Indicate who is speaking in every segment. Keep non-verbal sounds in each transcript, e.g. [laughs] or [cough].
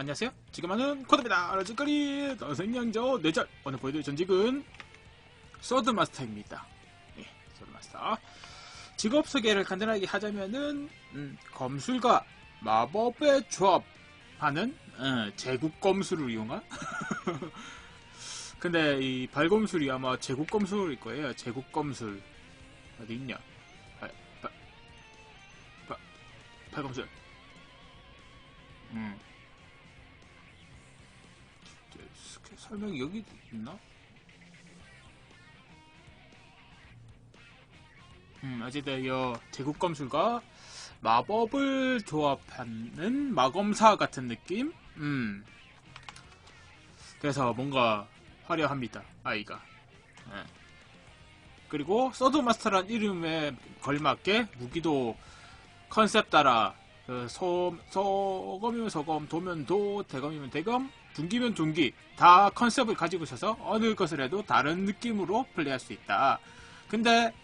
Speaker 1: 안녕하세요. 지금 하는 코드입니다. 아라즈거리 생양저 내절 오늘 보여드릴 전직은 소드마스터입니다. 예, 소드마스터. 직업 소개를 간단하게 하자면은 음, 검술과 마법의 조합하는 어, 제국 검술을 이용한 [laughs] 근데 이 발검술이 아마 제국 검술일 거예요. 제국 검술 어디 있냐? 발, 발, 발, 발검술. 음. 설명이 여기 있나? 음, 어쨌든 여 제국 검술과 마법을 조합하는 마검사 같은 느낌? 음. 그래서 뭔가 화려합니다. 아이가. 예. 그리고 서드마스터란 이름에 걸맞게 무기도 컨셉 따라 그 소, 소검이면 소검, 도면 도, 대검이면 대검, 둔기면 둔기 다 컨셉을 가지고 있어서 어느 것을 해도 다른 느낌으로 플레이할 수 있다. 근데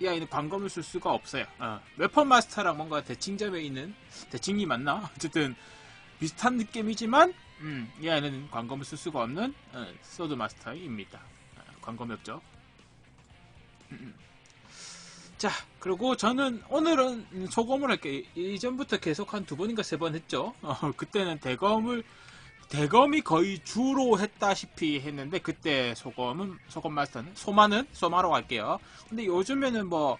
Speaker 1: 이 아이는 광검을 쓸 수가 없어요. 어, 웨펀 마스터랑 뭔가 대칭점에 있는 대칭이 맞나? [laughs] 어쨌든 비슷한 느낌이지만 음, 이 아이는 광검을 쓸 수가 없는 어, 소드 마스터입니다. 어, 광검이 없죠. 음, 음. 자, 그리고 저는 오늘은 소검을 할게요. 이전부터 계속 한 두 번인가 세 번 했죠. 어, 그때는 대검을 대검이 거의 주로 했다시피 했는데 그때 소검은 소검 마스터는 소마는 소마로 갈게요. 근데 요즘에는 뭐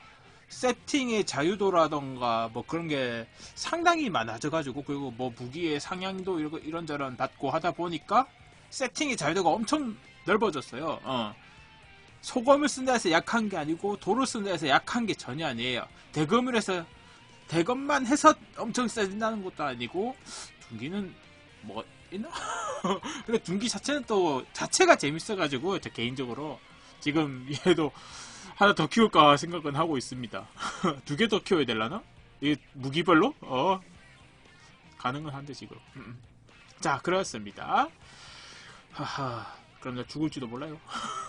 Speaker 1: 세팅의 자유도라던가 뭐 그런 게 상당히 많아져가지고 그리고 뭐 무기의 상향도 이런 이런저런 받고 하다 보니까 세팅의 자유도가 엄청 넓어졌어요. 어. 소검을 쓴다 해서 약한 게 아니고 도를 쓴다 해서 약한 게 전혀 아니에요. 대검을 해서 대검만 해서 엄청 세진다는 것도 아니고 둔기는 뭐 있나? [laughs] 근데 둔기 자체는 또 자체가 재밌어가지고 저 개인적으로 지금 얘도 하나 더 키울까 생각은 하고 있습니다. [laughs] 두 개 더 키워야 되려나? 이 무기별로? 어 가능은 한데 지금. 음, 음. 자 그렇습니다. 하하 그럼 나 죽을지도 몰라요.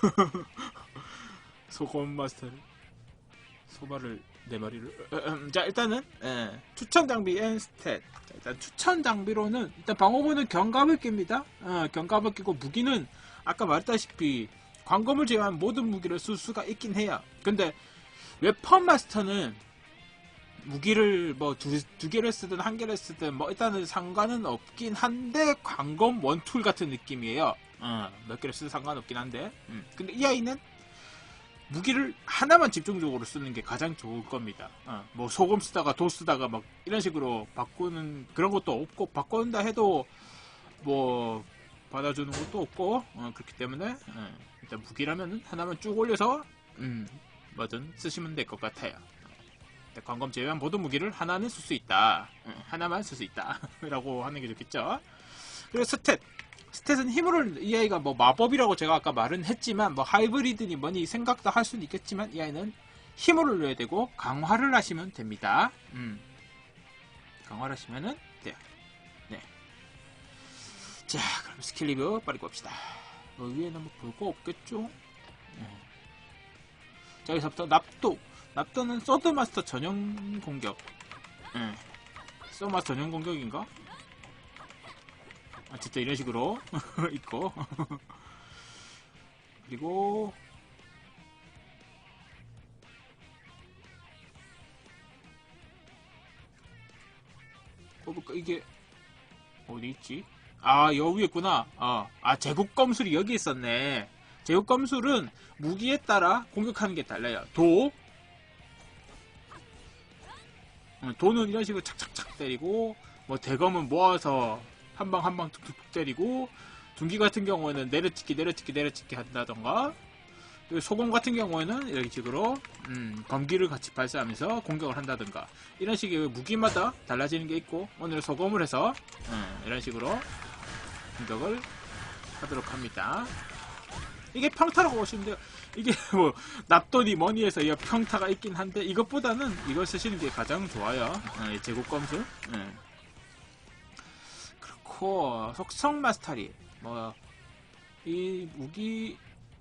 Speaker 1: [laughs] 소금 마스터를 소바를 네 마리를 음, 자 일단은 예, 추천 장비 앤 스탯. 자, 일단 추천 장비로는 일단 방어구는 경갑을 낍니다. 어, 경갑을 끼고 무기는 아까 말했다시피 광검을 제외한 모든 무기를 쓸 수가 있긴 해요. 근데 웨펀 마스터는 무기를 뭐두 두 개를 쓰든 한 개를 쓰든 뭐 일단은 상관은 없긴 한데 광검 원툴 같은 느낌이에요. 어, 몇 개를 쓰든 상관없긴 한데. 음. 근데 이 아이는 무기를 하나만 집중적으로 쓰는 게 가장 좋을 겁니다. 어, 뭐 소금 쓰다가 도 쓰다가 막 이런 식으로 바꾸는 그런 것도 없고 바꾼다 해도 뭐 받아주는 것도 없고 어, 그렇기 때문에 어, 일단 무기라면 하나만 쭉 올려서 음, 뭐든 쓰시면 될 것 같아요. 광검 제외한 모든 무기를 하나는 쓸 수 있다. 어, 하나만 쓸 수 있다. [laughs] 라고 하는 게 좋겠죠. 그리고 스탯. 스탯은 힘을 이 아이가 뭐 마법이라고 제가 아까 말은 했지만 뭐 하이브리드니 뭐니 생각도 할 수는 있겠지만 이 아이는 힘을 넣어야 되고 강화를 하시면 됩니다. 음. 강화를 하시면은 돼요. 네. 자, 그럼 스킬 리뷰 빨리 봅시다. 뭐 위에는 뭐 볼 거 없겠죠? 네. 자, 여기서부터 납도. 납도는 서드마스터 전용 공격. 네. 서드마스터 전용 공격인가? 어쨌든 이런 식으로 [laughs] 있고. [laughs] 그리고 뽑을까? 이게 어디 있지? 아 여기 있구나. 아, 아 제국 검술이 여기 있었네. 제국 검술은 무기에 따라 공격하는 게 달라요. 도. 어, 도는 이런 식으로 착착착 때리고 뭐 대검은 모아서 한 방 한 방 툭툭툭 때리고 둔기 같은 경우에는 내려찍기 내려찍기 내려찍기 한다던가 그리고 소금 같은 경우에는 이런 식으로 음, 검기를 같이 발사하면서 공격을 한다던가 이런 식의 무기마다 달라지는 게 있고 오늘 소금을 해서 음, 이런 식으로 공격을 하도록 합니다. 이게 평타라고 보시면 돼요. 이게 [laughs] 뭐 납돈이 뭐니 해서 이 평타가 있긴 한데 이것보다는 이걸 쓰시는 게 가장 좋아요. 어, 이 제국 검술 음. 그렇고 속성 마스터리 뭐 이 무기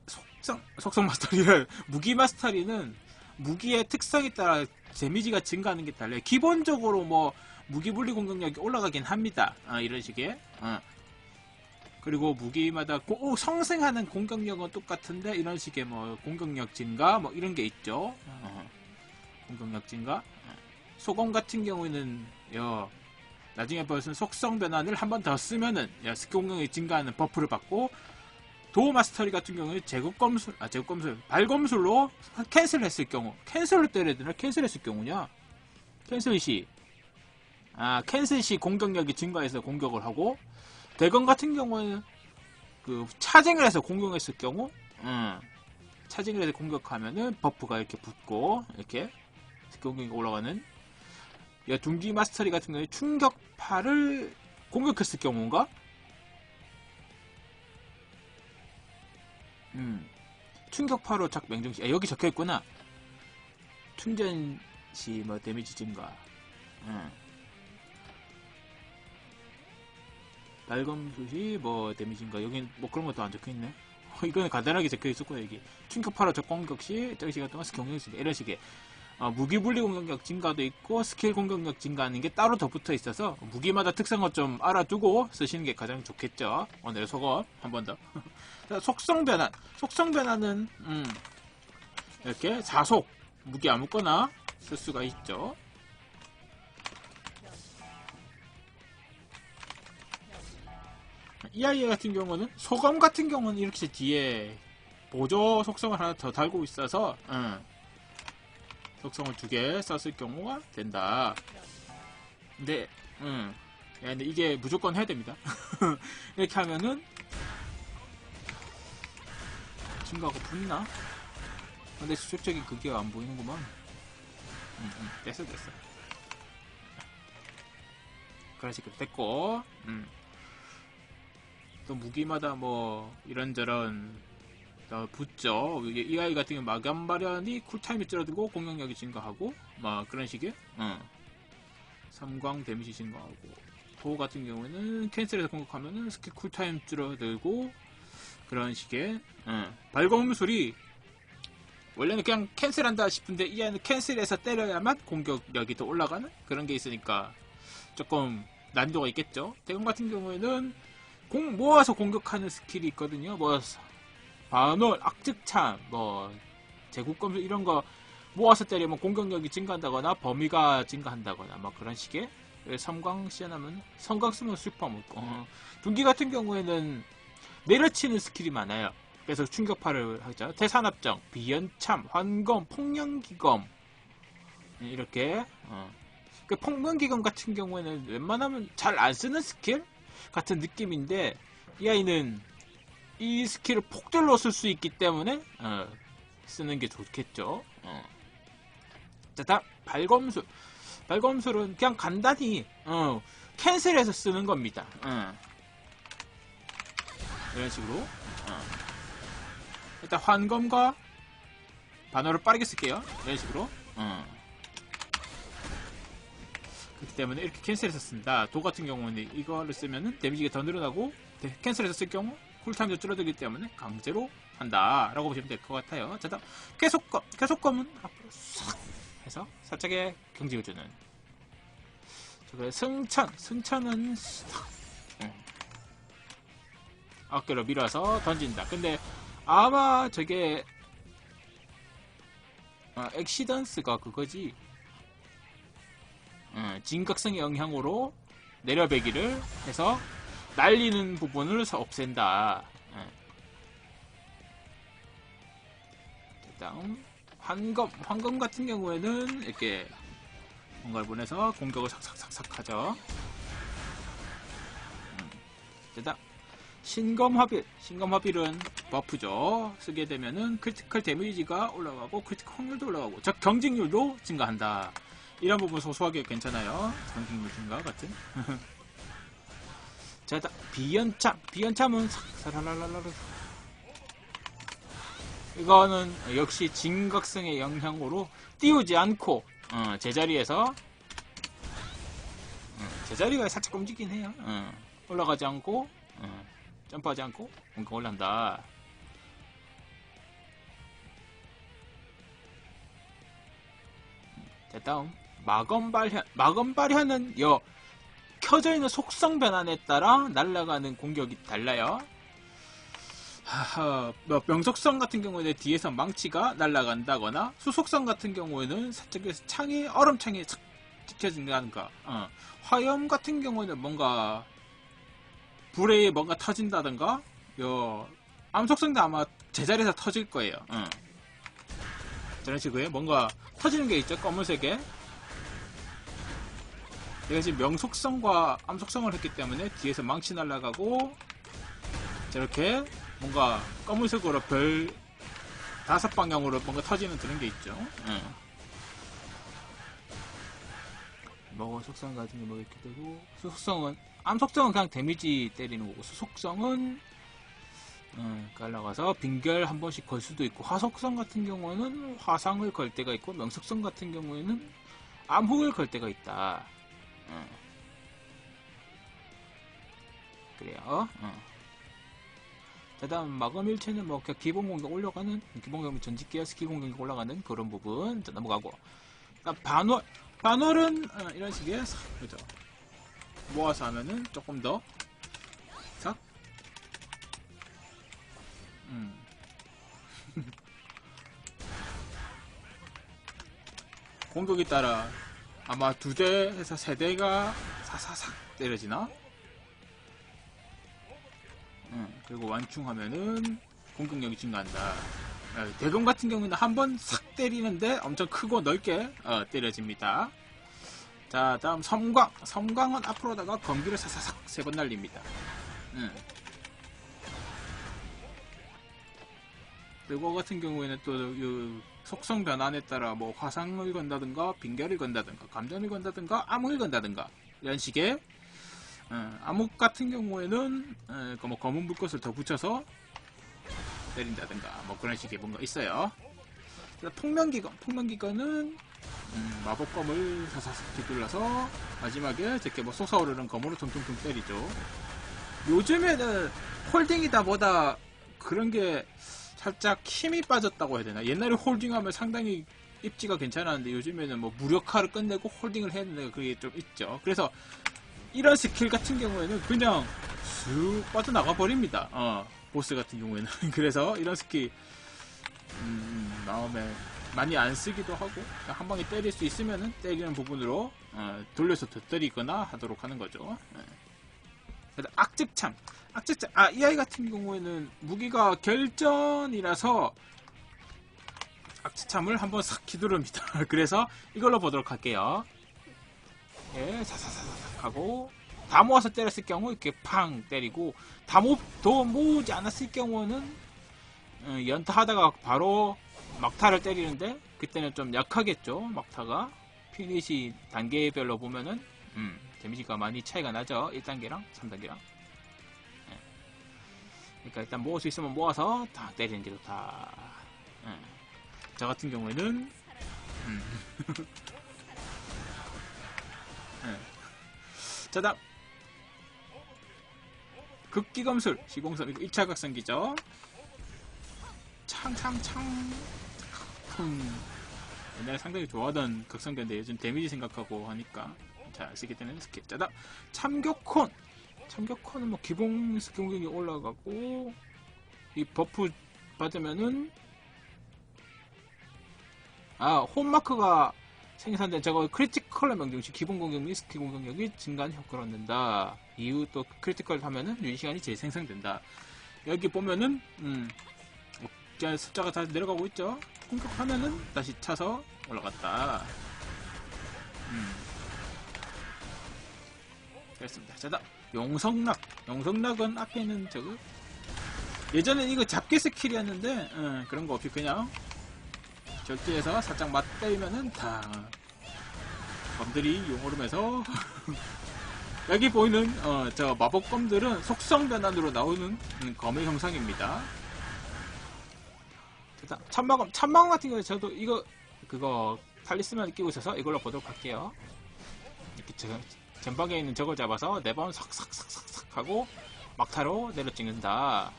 Speaker 1: 속성 속성 마스터리를 [laughs] 무기 마스터리는 무기의 특성에 따라 데미지가 증가하는 게 달라요. 기본적으로 뭐 무기 분리 공격력이 올라가긴 합니다. 아, 이런 식의. 어. 그리고 무기마다 고- 오, 성생하는 공격력은 똑같은데 이런 식의 뭐 공격력 증가 뭐 이런 게 있죠. 어. 공격력 증가. 어. 소금 같은 경우에는 여 나중에 벌써 속성 변환을 한 번 더 쓰면은 야, 스킬 공격력이 증가하는 버프를 받고 도어 마스터리 같은 경우에 제곱 검술 아 제곱 검술 발검술로 캔슬 했을 경우 캔슬로 때려야 되나? 캔슬 했을 경우냐? 캔슬 시 아, 캔슬 시 공격력이 증가해서 공격을 하고, 대건 같은 경우에는, 그, 차징을 해서 공격했을 경우, 음, 차징을 해서 공격하면은 버프가 이렇게 붙고, 이렇게, 공격이 올라가는, 야, 둥기 마스터리 같은 경우에 충격파를 공격했을 경우인가? 음, 충격파로 작 맹정시, 아, 여기 적혀 있구나. 충전 시 뭐 데미지 증가. 음. 날검수시 뭐 데미지인가 여긴 뭐 그런 것도 안 적혀있네 어, 이거는 간단하게 적혀있었고 여기 충격파로 적공격 시 적기 시간 동안 증가 이런 식의 어, 무기 분리 공격력 증가도 있고 스킬 공격력 증가하는 게 따로 더 붙어 있어서 무기마다 특성을 좀 알아두고 쓰시는 게 가장 좋겠죠. 오늘 속어 한 번 더. [laughs] 속성 변환. 속성 변환은 음, 이렇게 자속 무기 아무거나 쓸 수가 있죠. 이 아이 같은 경우는 소검 같은 경우는 이렇게 뒤에 보조 속성을 하나 더 달고 있어서 응. 속성을 두개 썼을 경우가 된다. 근데 응. 야, 근데 이게 무조건 해야 됩니다. [laughs] 이렇게 하면은 증가가 붙나? 근데 수적인 그게 안 보이는구만. 응, 응. 됐어, 됐어. 그런 식으로 됐고, 음. 또 무기마다 뭐 이런저런 더 붙죠. 이, 이 아이 같은 경우 마감 발현이 쿨타임이 줄어들고 공격력이 증가하고 막 그런 식의 어. 삼광 데미지 증가하고 도 같은 경우에는 캔슬해서 공격하면은 스킬 쿨타임 줄어들고 그런 식의 어. 발광물술이 원래는 그냥 캔슬한다 싶은데 이 아이는 캔슬해서 때려야만 공격력이 더 올라가는 그런 게 있으니까 조금 난이도가 있겠죠. 대검 같은 경우에는 공 모아서 공격하는 스킬이 있거든요. 뭐 반월, 악즉참, 뭐 제국검술 이런 거 모아서 때리면 공격력이 증가한다거나 범위가 증가한다거나 막 그런 식의 섬광 시연하면 섬광 쓰면 슈퍼 먹고 어. 둥기 같은 경우에는 내려치는 스킬이 많아요. 그래서 충격파를 하죠. 대산합정, 비연참, 환검, 폭령기검 이렇게 어. 그 폭명기검 같은 경우에는 웬만하면 잘 안 쓰는 스킬 같은 느낌인데 이 아이는 이 스킬을 폭들로 쓸 수 있기 때문에 어, 쓰는 게 좋겠죠. 어. 자, 다음 발검술. 발검술은 그냥 간단히 어, 캔슬해서 쓰는 겁니다. 어. 이런 식으로. 어. 일단 환검과 반어를 빠르게 쓸게요. 이런 식으로. 어. 그렇기 때문에 이렇게 캔슬해서 씁니다. 도 같은 경우는 이거를 쓰면은 데미지가 더 늘어나고 데- 캔슬해서 쓸 경우 쿨타임도 줄어들기 때문에 강제로 한다라고 보시면 될 것 같아요. 자, 다음 계속검. 계속검은 앞으로 싹 해서 살짝의 경직을 주는. 승천. 승천은 싹. 응. 어깨로 밀어서 던진다. 근데 아마 저게 아, 엑시던스가 그거지. 어, 진각성의 영향으로 내려배기를 해서 날리는 부분을 서- 없앤다. 어. 자, 다음 황검 황검 같은 경우에는 이렇게 뭔가를 보내서 공격을 삭삭삭삭 하죠. 음. 자, 다음 신검 화빌 신검 화빌은 버프죠. 쓰게 되면은 크리티컬 데미지가 올라가고 크리티컬 확률도 올라가고 적 경직률도 증가한다. 이런 부분 소소하게 괜찮아요. 경직률 증가 같은. [laughs] 자, 다 비연참. 비연참은 사라라라라. 이거는 역시 진각성의 영향으로 띄우지 않고 어, 제자리에서 어, 제자리가 살짝 움직이긴 해요. 어, 올라가지 않고 어, 점프하지 않고 뭔가 올란다. 자 다음 마검 발현, 마검 발현은 여 켜져 있는 속성 변환에 따라 날아가는 공격이 달라요. 하하, 뭐 명속성 같은 경우에는 뒤에서 망치가 날아간다거나 수속성 같은 경우에는 살짝에서 창이 얼음창이 착 찍혀진다든가 어. 화염 같은 경우는 뭔가 불에 뭔가 터진다든가 요 암속성도 아마 제자리에서 터질 거예요. 어. 저런 식으로 뭔가 터지는 게 있죠 검은색에 내가 지금 명속성과 암속성을 했기 때문에 뒤에서 망치 날아가고 저렇게 뭔가 검은색으로 별 다섯 방향으로 뭔가 터지는 그런 게 있죠. 응. 뭐 속성 같은 게뭐 이렇게 되고 수속성은 암속성은 그냥 데미지 때리는 거고 수속성은 음, 깔라가서 빙결 한 번씩 걸 수도 있고 화속성 같은 경우는 화상을 걸 때가 있고 명속성 같은 경우에는 암흑을 걸 때가 있다. 음. 그래요. 음. 자, 다음 마검 일체는 뭐 기본 공격 올라가는 기본 공격 전직기와 스킬 공격이 올라가는 그런 부분 자, 넘어가고 반월 반월은 어, 이런 식의 싹, 그죠 모아서 하면은 조금 더 싹. 음. [laughs] 공격에 따라 아마 두 대에서 세 대가 사사삭 때려지나? 응, 그리고 완충하면은 공격력이 증가한다. 어, 대검 같은 경우는 한 번 싹 때리는데 엄청 크고 넓게 어, 때려집니다. 자, 다음 섬광. 섬광은 앞으로다가 검기를 사사삭 세 번 날립니다. 응. 그리고 같은 경우에는 또그 속성 변환에 따라 뭐 화상을 건다든가 빙결을 건다든가 감전을 건다든가 암을 건다든가 이런 식의 어, 암흑 같은 경우에는 어, 그뭐 검은 불꽃을 더 붙여서 때린다든가 뭐 그런 식의 뭔가 있어요. 폭명기관 폭명기관은 음, 마법검을 사사삭 뒤둘러서 마지막에 이렇게 뭐 솟아오르는 검으로 퉁퉁퉁 때리죠. 요즘에는 홀딩이다 뭐다 그런 게 살짝 힘이 빠졌다고 해야 되나? 옛날에 홀딩하면 상당히 입지가 괜찮았는데 요즘에는 뭐 무력화를 끝내고 홀딩을 되는 그게 좀 있죠. 그래서 이런 스킬 같은 경우에는 그냥 쑥 빠져나가 버립니다. 어, 보스 같은 경우에는. [laughs] 그래서 이런 스킬, 음, 마음에 많이 안 쓰기도 하고, 한 방에 때릴 수 있으면은 때리는 부분으로, 어, 돌려서 더 때리거나 하도록 하는 거죠. 네. 악집참. 악집참. 아, 이 아이 같은 경우에는 무기가 결전이라서 악집참을 한번 싹 휘두릅니다. [laughs] 그래서 이걸로 보도록 할게요. 예, 사사사사 하고 다 모아서 때렸을 경우 이렇게 팡 때리고 다 모, 더 모으지 않았을 경우는 어, 연타하다가 바로 막타를 때리는데 그때는 좀 약하겠죠 막타가 피니시 단계별로 보면은 음, 데미지가 많이 차이가 나죠 1단계랑 3단계랑 예. 그러니까 일단 모을 수 있으면 모아서 다 때리는 게 좋다 예. 저 같은 경우에는 음. [laughs] 자, 다음. 극기검술, 시공섬, 이거 1차 각성기죠. 창창창. 쿵. 옛날에 상당히 좋아하던 각성기인데 요즘 데미지 생각하고 하니까 잘 쓰게 되는 스킬. 자, 다음. 참교콘. 참교콘은 뭐 기본 스킬 공격이 올라가고, 이 버프 받으면은, 아, 홈마크가 생산된 저거 크리티컬러 명중 시 기본 공격 및 스킬 공격력이 증가하는 효과를 얻는다. 이후 또 크리티컬 하면은 유지 시간이 재생성된다. 여기 보면은 음, 자, 숫자가 다시 내려가고 있죠. 공격하면은 다시 차서 올라갔다. 음. 그렇습니다. 자 다 용성락. 용성락은 앞에 있는 저거 예전에 이거 잡기 스킬이었는데 음, 그런 거 없이 그냥 절대에서 살짝 맞대면은 다 검들이 용오름에서 [laughs] 여기 보이는 어, 저 마법검들은 속성 변환으로 나오는 음, 검의 형상입니다. 일단 참마검 참마검 같은 경우에 저도 이거 그거 탈리스만 끼고 있어서 이걸로 보도록 할게요. 이렇게 저, 전방에 있는 저걸 잡아서 네번 삭삭삭삭삭 하고 막타로 내려 찍는다.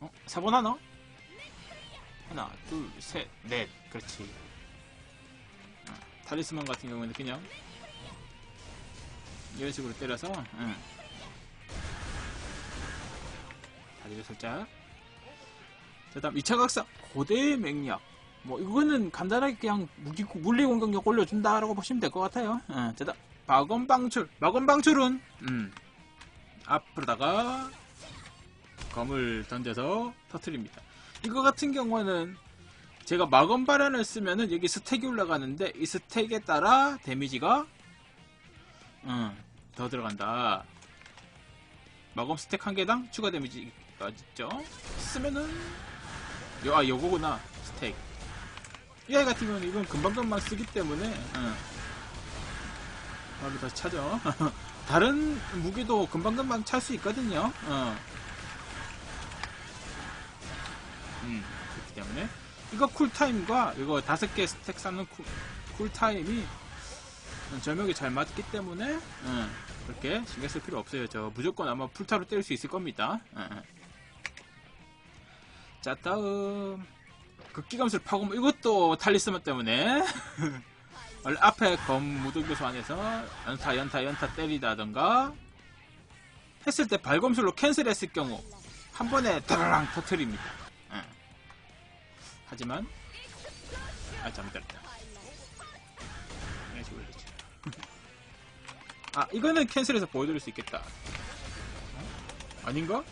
Speaker 1: 어? 세 번 하나? 하나, 둘, 셋, 넷. 그렇지. 어, 타리스만 같은 경우에는 그냥 이런 식으로 때려서 응. 다리를 살짝 자 다음 2차 각사 고대의 맹약 뭐 이거는 간단하게 그냥 무기 물리 공격력 올려준다라고 보시면 될 것 같아요 응. 자 다음 마검 방출 마검 방출은 음, 앞으로다가 검을 던져서 터트립니다 이거 같은 경우는 제가 마검 발현을 쓰면은 여기 스택이 올라가는데 이 스택에 따라 데미지가 음, 더 들어간다. 마검 스택 한 개당 추가 데미지가 있죠. 쓰면은 요, 아 요거구나 스택. 이 같은 경우는 이건 금방금방 쓰기 때문에 음, 바로 다시 차죠. [laughs] 다른 무기도 금방금방 찰 수 있거든요. 어. 음, 그렇기 때문에 이거 쿨타임과 이거 다섯 개 스택 쌓는 쿨, 쿨타임이 점역이 잘 맞기 때문에 음, 그렇게 신경 쓸 필요 없어요. 저 무조건 아마 풀타로 때릴 수 있을 겁니다. 음. 자 다음 극기감술 파고문 이것도 탈리스만 때문에 [laughs] 원래 앞에 검 무덤교수 안에서 연타 연타 연타 때리다던가 했을 때 발검술로 캔슬했을 경우 한 번에 드라랑 터트립니다. 예. 하지만 아 되죠. [laughs] 아 이거는 캔슬해서 보여드릴 수 있겠다. 어? 아닌가?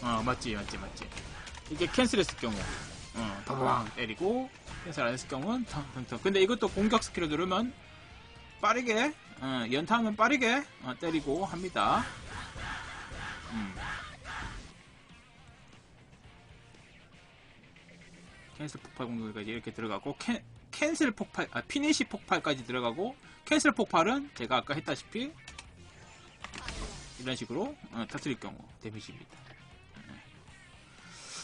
Speaker 1: 어 맞지 맞지 맞지. 이게 캔슬했을 경우 어 바방 때리고 캔슬 안 했을 경우는 텅텅텅. 근데 이것도 공격 스킬을 누르면 빠르게 어, 연타하면 빠르게 어, 때리고 합니다. 음. 캔슬 폭발 공격까지 이렇게 들어가고 캔, 캔슬 폭발, 아, 피니시 폭발까지 들어가고 캔슬 폭발은 제가 아까 했다시피 이런 식으로 어, 터뜨릴 경우 데미지입니다. 음.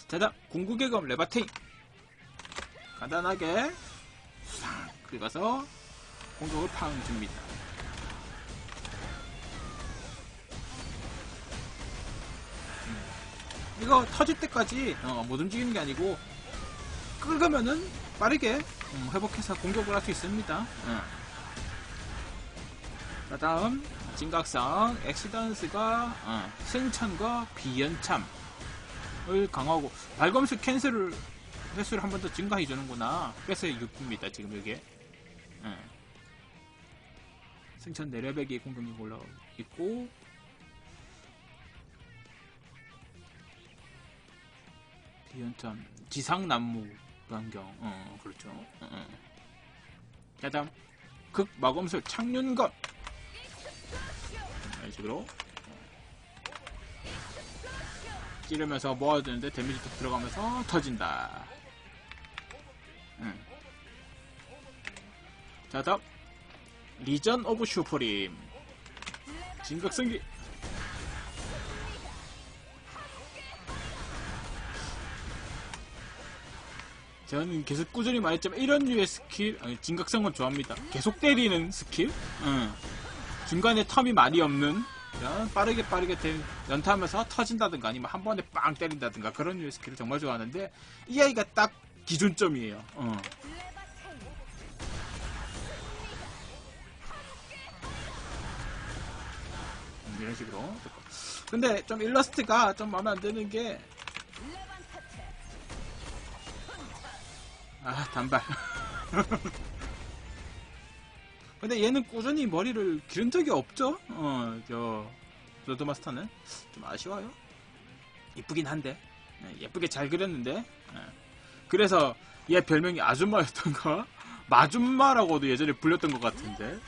Speaker 1: 자, 다음 궁극의 검 레바테인 간단하게 싹 긁어서 공격을 팡 줍니다. 음. 이거 터질 때까지 어, 못 움직이는 게 아니고 긁으면은 빠르게 음, 회복해서 공격을 할 수 있습니다. 음. 자 다음 진각성 엑시던스가 어, 승천과 비연참을 강화하고 발검수 캔슬을 횟수를 한 번 더 증가해 주는구나. 그래서 6입니다 지금 이게. 음. 승천 내레벨이 공격력 올라가고 있고 비연참 지상나무 반경 어 그렇죠 어, 어. 자 다음 극 마검술 창륜검 이런 식으로 찌르면서 모아주는데 데미지 톡 들어가면서 터진다 음. 자 다음 리전 오브 슈퍼림. 진격성기 저는 계속 꾸준히 말했지만 이런 류의 스킬 아니, 진각성은 좋아합니다. 계속 때리는 스킬? 응. 중간에 텀이 많이 없는 빠르게 빠르게 대- 연타하면서 터진다든가 아니면 한 번에 빵 때린다든가 그런 류의 스킬을 정말 좋아하는데 이 아이가 딱 기준점이에요 어. 음, 이런 식으로 근데 좀 일러스트가 좀 마음에 안 드는 게 아, 단발. [laughs] 근데 얘는 꾸준히 머리를 기른 적이 없죠? 어, 저, 로드마스터는. 좀 아쉬워요. 이쁘긴 한데. 예, 예쁘게 잘 그렸는데. 예. 그래서 얘 별명이 아줌마였던가? 마줌마라고도 예전에 불렸던 것 같은데.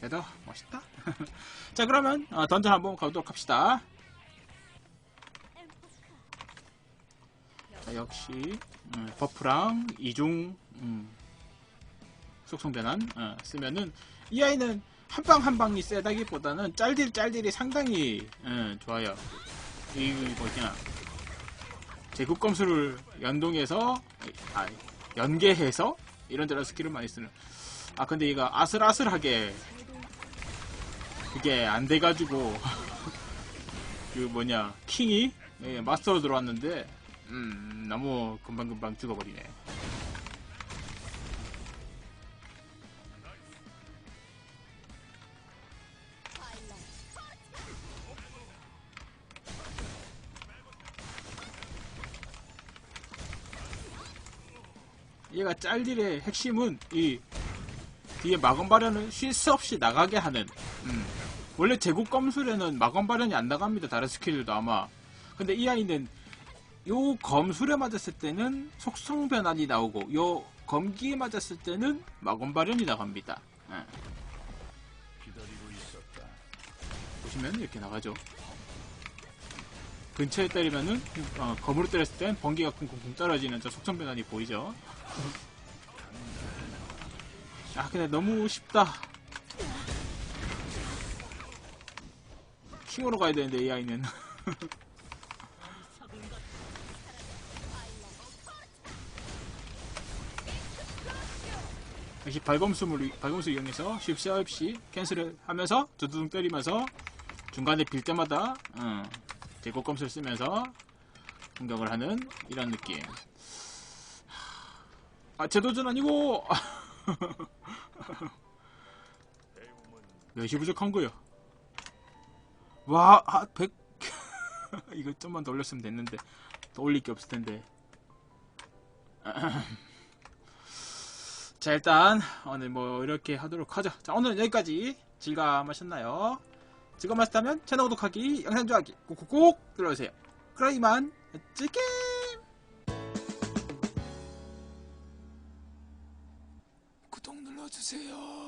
Speaker 1: 그래도 멋있다. [laughs] 자, 그러면 어, 던전 한번 가보도록 합시다. 자, 역시 음, 버프랑 이중 음, 속성 변환 어, 쓰면은 이 아이는 한 방 한 방이 세다기보다는 짤딜 짤딜이 상당히 어, 좋아요. 이 뭐냐 제국 검수를 연동해서 아 연계해서 이런 데로 스킬을 많이 쓰는. 아 근데 이거 아슬아슬하게 그게 안 돼가지고 [laughs] 그 뭐냐 킹이 예, 마스터로 들어왔는데 음, 너무 금방금방 죽어버리네. 얘가 짤딜의 핵심은 이 뒤에 마검 발현을 쉴 새 없이 나가게 하는 음. 원래 제국 검술에는 마검 발현이 안 나갑니다 다른 스킬들도 아마 근데 이 아이는 요 검술에 맞았을 때는 속성 변환이 나오고 요 검기에 맞았을 때는 마검 발현이 나갑니다 예. 보시면 이렇게 나가죠 근처에 때리면은 어, 검으로 때렸을 땐 번개가 쿵쿵쿵 떨어지는 저 속성 변환이 보이죠? 아 근데 너무 쉽다. 킹으로 가야 되는데 AI는. [laughs] 역시 발검수를 이- 발검수 이용해서 쉽시 없이 캔슬을 하면서 두두둥 때리면서 중간에 빌 때마다 어, 제곡검수를 쓰면서 공격을 하는 이런 느낌. 아 제도전 아니고. 몇이 부족한 거야 와, 아, 100 [laughs] 이거 좀만 더 올렸으면 됐는데 더 올릴 게 없을 텐데. [clears throat] 자 일단 오늘 뭐 이렇게 하도록 하죠. 자 오늘은 여기까지. 즐감하셨나요? 즐감하셨다면 채널 구독하기 영상 좋아하기 꾹꾹꾹 눌러주세요. 그럼 이만 찌게 구독 눌러주세요